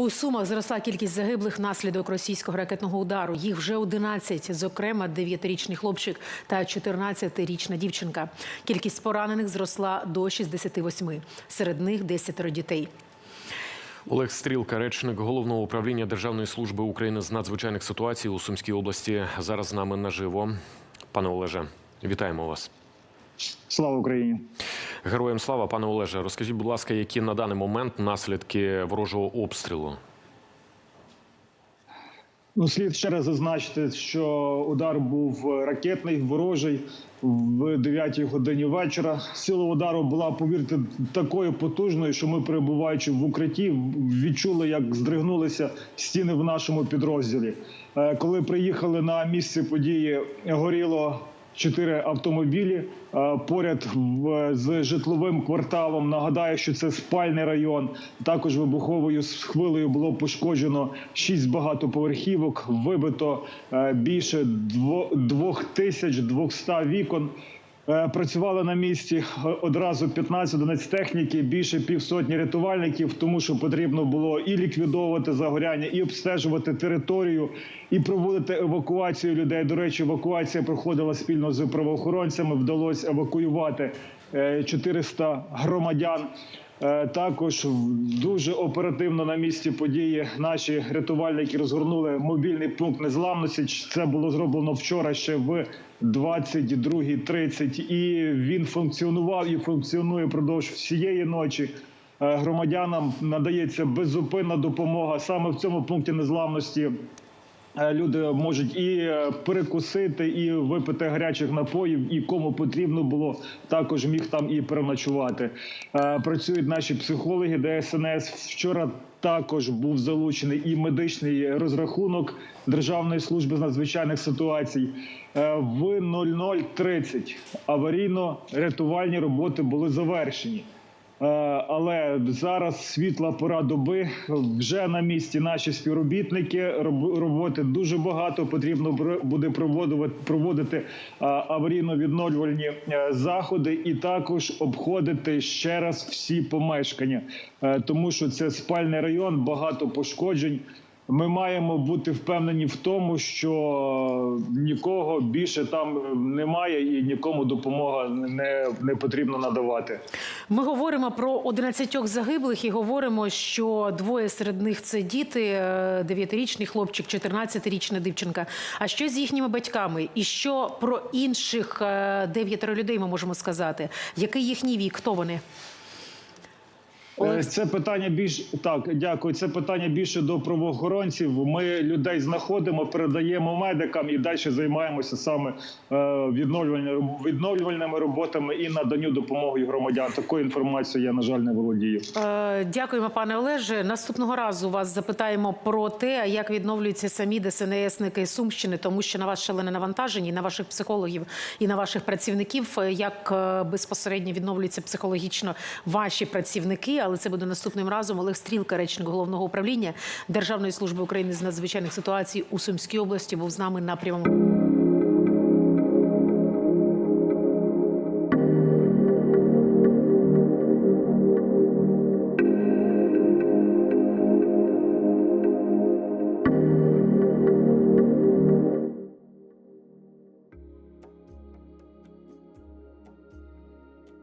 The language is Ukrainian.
У Сумах зросла кількість загиблих внаслідок російського ракетного удару. Їх вже 11, зокрема 9-річний хлопчик та 14-річна дівчинка. Кількість поранених зросла до 68. Серед них 10 дітей. Олег Стрілка, речник головного управління Державної служби України з надзвичайних ситуацій у Сумській області, зараз з нами наживо. Пане Олеже, вітаємо вас. Слава Україні! Героям слава, пане Олеже. Розкажіть, будь ласка, які на даний момент наслідки ворожого обстрілу? Ну, слід ще раз зазначити, що удар був ракетний, ворожий в 9 годині вечора. Сила удару була, повірте, такою потужною, що ми, перебуваючи в укритті, відчули, як здригнулися стіни в нашому підрозділі. Е, Коли приїхали на місце події, горіло. Чотири автомобілі е, поряд з житловим кварталом. Нагадаю, що це спальний район. Також вибуховою хвилею було пошкоджено шість багатоповерхівок. Вибито е, більше дво- 2200 вікон. Е, Працювали на місці е, одразу 15 одиниць техніки, більше півсотні рятувальників, тому що потрібно було і ліквідовувати загоряння, і обстежувати територію, і проводити евакуацію людей. До речі, евакуація проходила спільно з правоохоронцями. Вдалося евакуювати е, 400 громадян. Е, Також дуже оперативно на місці події наші рятувальники розгорнули мобільний пункт незламності. Це було зроблено вчора ще в 22.30. І він функціонував і функціонує впродовж всієї ночі. Е, Громадянам надається беззупинна допомога саме в цьому пункті незламності. Е, Люди можуть і е, перекусити, і випити гарячих напоїв, і кому потрібно було, також міг там і переночувати. Е, Працюють наші психологи ДСНС. Вчора також був залучений і медичний розрахунок Державної служби з надзвичайних ситуацій. В 00.30 аварійно-рятувальні роботи були завершені. Е, Але зараз світла пора доби. Вже на місці наші співробітники. Роботи дуже багато. Потрібно буде проводити, проводити аварійно-відновлювальні е, заходи і також обходити ще раз всі помешкання, Е, тому що це спальний район, багато пошкоджень. Ми маємо бути впевнені в тому, що нікого більше там немає і нікому допомога не, не потрібно надавати. Ми говоримо про 11 загиблих і говоримо, що двоє серед них це діти: е, 9-річний хлопчик, 14-річна дівчинка. А що з їхніми батьками? І що про інших е, дев'ятеро людей ми можемо сказати? Який їхній вік? Хто вони? Е, Це питання більш так. Дякую. Це питання більше до правоохоронців. Ми людей знаходимо, передаємо медикам і далі займаємося саме е, відновлювальними роботами і наданню допомоги громадян. Такою інформацією я на жаль не володію. Е, Дякуємо, пане Олеже. Наступного разу вас запитаємо про те, як відновлюються самі ДСНСники Сумщини, тому що на вас шалене навантаження, і на ваших психологів і на ваших працівників, як безпосередньо відновлюються психологічно ваші працівники. Але це буде наступним разом. Олег Стрілка, речник головного управління Державної служби України з надзвичайних ситуацій у Сумській області, був з нами на прямому.